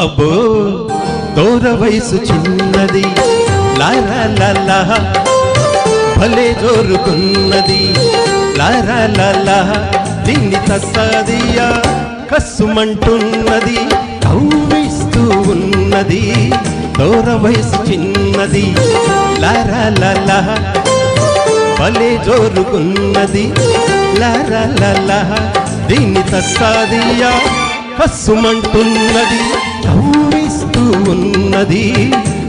అబ్బో దూర వయసు చిన్నది. లారా భలే జోరుకున్నది. లారా దీన్ని తస్సాదియా. కస్సుమంటున్నది. కవ్విస్తూ ఉన్నది. దూర వయసు చిన్నది. లారా భలే జోరుకున్నది. లారా దీన్ని తస్సాదియా. కస్సుమంటున్నది కవ్విస్తూ ఉన్నది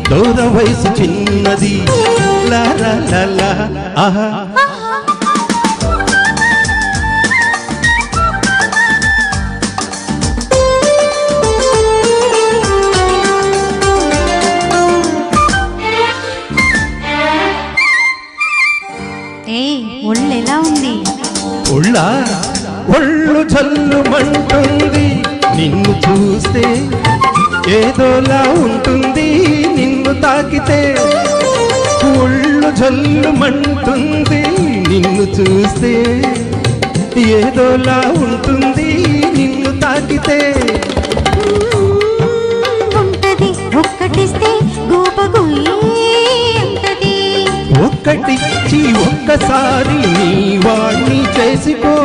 దూర వయసు చిన్నది ఆహా. ఒళ్ళు ఎలా ఉంది? ఒళ్ళ ఒళ్ళు జల్లుమంటుంది నిన్ను చూస్తే ఏదోలా ఉంటుంది నిన్ను తాకితే. ఒళ్ళు జల్లుమంటుంది నిన్ను చూస్తే ఏదోలా ఉంటుంది నిన్ను తాకితే. ఉంటది ఒక్కటిస్తే గోపగుంటది ఒక్కటిచ్చి ఒక్కసారి నీ వాణ్ణి చేసుకో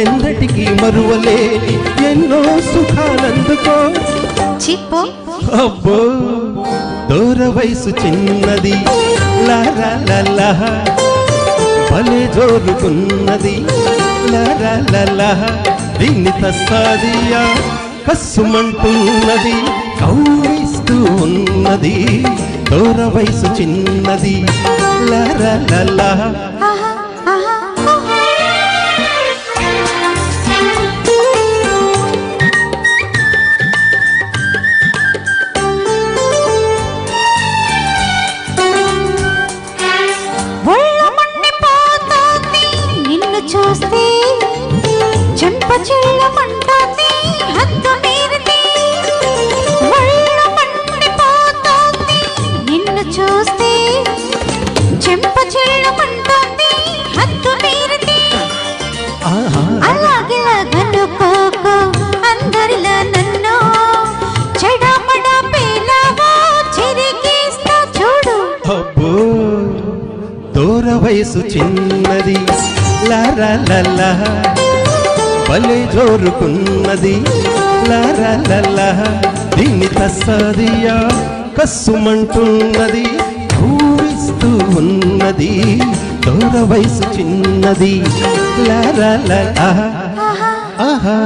ఎన్నటికీ మరువలేని ఎన్నో సుఖాలందుకో. చిప్పో. అబ్బో దూర వయసు చిన్నది. భలే జోరుకున్నది. దీన్ని తస్సాదియా కస్సుమంటున్నది. కవ్విస్తూ ఉన్నది. దూర వయసు చిన్నది. లారా చూస్తే చెంప చెల్లమంటోంది హద్దు ఆహా అలాగిలా గనుకోకు అందరిలా నన్ను చెడమడ పేలాగా చిరిగేస్తా చూడు. అబ్బో దూర వయసు చిన్నది లారా భలే జోరుకున్నది లారా దీన్ని తస్సదియా? కస్సుమంటున్నది ఊరిస్తూ ఉన్నది దూర వయసు చిన్నది. లారా ఆహా.